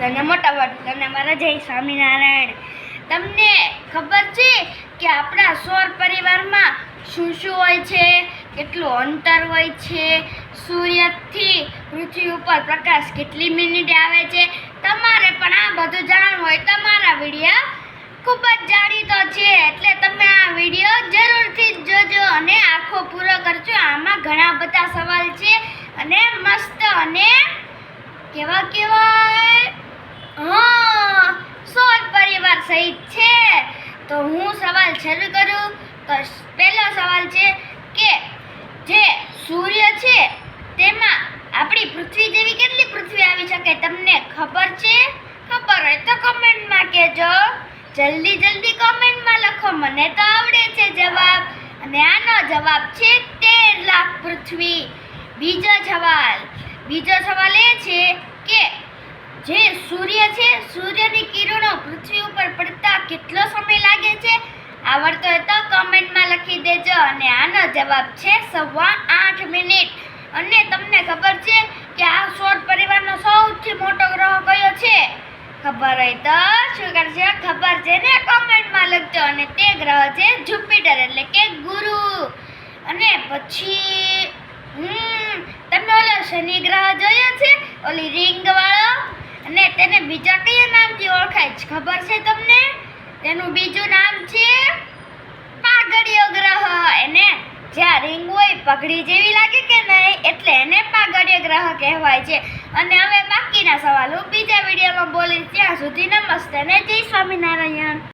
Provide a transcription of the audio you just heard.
અને મોટા તને મારા જય સ્વામિનારાયણ. તમને ખબર છે કે આપણા સૌર પરિવારમાં શું શું હોય છે? કેટલું અંતર હોય છે? સૂર્યથી પૃથ્વી ઉપર પ્રકાશ કેટલી મિનિટે આવે છે? તમારે પણ આ બધું જાણવું હોય. તમારા વીડિયો ખૂબ જ જાણીતો છે. એટલે તમે આ વીડિયો જરૂરથી જોજો અને આખો પૂરો કરજો. આમાં ઘણા બધા સવાલ છે અને મસ્ત અને કેવા કેવા હા સોળ પરિવાર સહિત છે તો હું સવાલ શરૂ કરું? તો પહેલો સવાલ છે કે જે સૂર્ય છે, તેમાં આપણી પૃથ્વી જેવી કેટલી પૃથ્વી આવી શકે? તમને ખબર છે? ખબર હોય તો કમેન્ટમાં કહેજો. જલ્દી જલ્દી કમેન્ટમાં લખો. મને તો આવડે છે જવાબ. અને આનો જવાબ છે તેર લાખ પૃથ્વી. બીજો સવાલ. બીજો સવાલ એ છે કે જે સૂર્ય છે, સૂર્યની કિરણો પૃથ્વી ઉપર પડતા કેટલો સમય લાગે છે? આવડતો હોય તો કમેન્ટમાં લખી દેજો અને આનો જવાબ છે સવા આઠ મિનિટ. અને તમને ખબર છે કે આ સૌર પરિવારનો સૌથી મોટો ગ્રહ કયો છે? ખબર હોય તો શું કરશે ખબર છે ને? કમેન્ટમાં લખજો. અને તે ગ્રહ છે જુપિટર, એટલે કે ગુરુ. અને પછી, હમ તમે ઓલો શનિ ગ્રહ જોયો છે? ઓલી વાળો તેને બીજા કયા નામથી ઓળખાય છે? ખબર છે તમને? તેનું બીજું નામ છે પાઘડિયો ગ્રહ. એને જ્યાં રિંગ હોય પગડી જેવી લાગે કે નહીં? એટલે એને પાઘડિયો ગ્રહ કહેવાય છે. અને હવે બાકીના સવાલો બીજા વિડીયોમાં બોલીશ ત્યાં સુધી નમસ્તે ને જય સ્વામિનારાયણ.